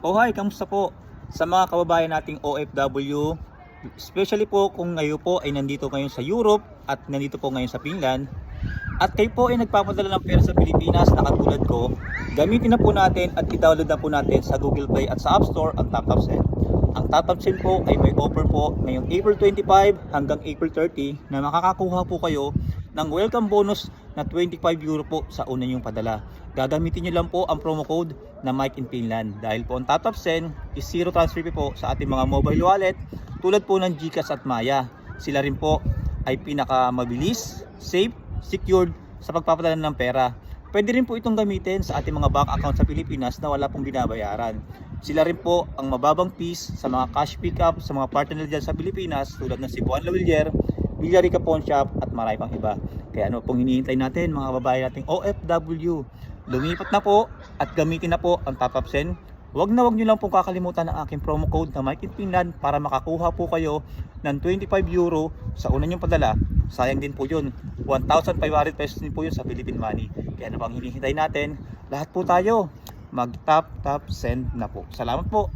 Oh hi, kamusta po? Sa mga kababayan nating OFW, especially po kung ngayon po ay nandito ngayon sa Europe at nandito po ngayon sa Finland, at kayo po ay nagpapadala ng pera sa Pilipinas na katulad ko, gamitin na po natin at i-download na po natin sa Google Play at sa App Store ang TapTap Send. Ang TapTap Send po ay may offer po ngayong April 25 hanggang April 30 na makakakuha po kayo ng welcome bonus na 25 euro po sa una niyong padala. Gagamitin niyo lang po ang promo code na Mike in Finland dahil po ang TapTap Send is zero transfer fee po sa ating mga mobile wallet tulad po ng GCash at Maya. Sila rin po ay pinakamabilis, safe, secured sa pagpapadala ng pera. Pwede rin po itong gamitin sa ating mga bank account sa Pilipinas na wala pong binabayaran. Sila rin po ang mababang fees sa mga cash pickup sa mga partner dyan sa Pilipinas tulad ng Cebuan Lavillier, Villarica Pawn Shop at marami pang iba. Kaya ano pong hinihintay natin mga babae nating OFW. Lumipat na po at gamitin na po ang Top Up Send. Huwag na huwag nyo lang pong kakalimutan ang aking promo code na Mike in Finland para makakuha po kayo ng 25 euro sa una nyong padala. Sayang din po yun. 1,500 pesos din po yun sa Philippine money. Kaya ano bang hinihintay natin? Lahat po tayo mag tap tap send na po. Salamat po.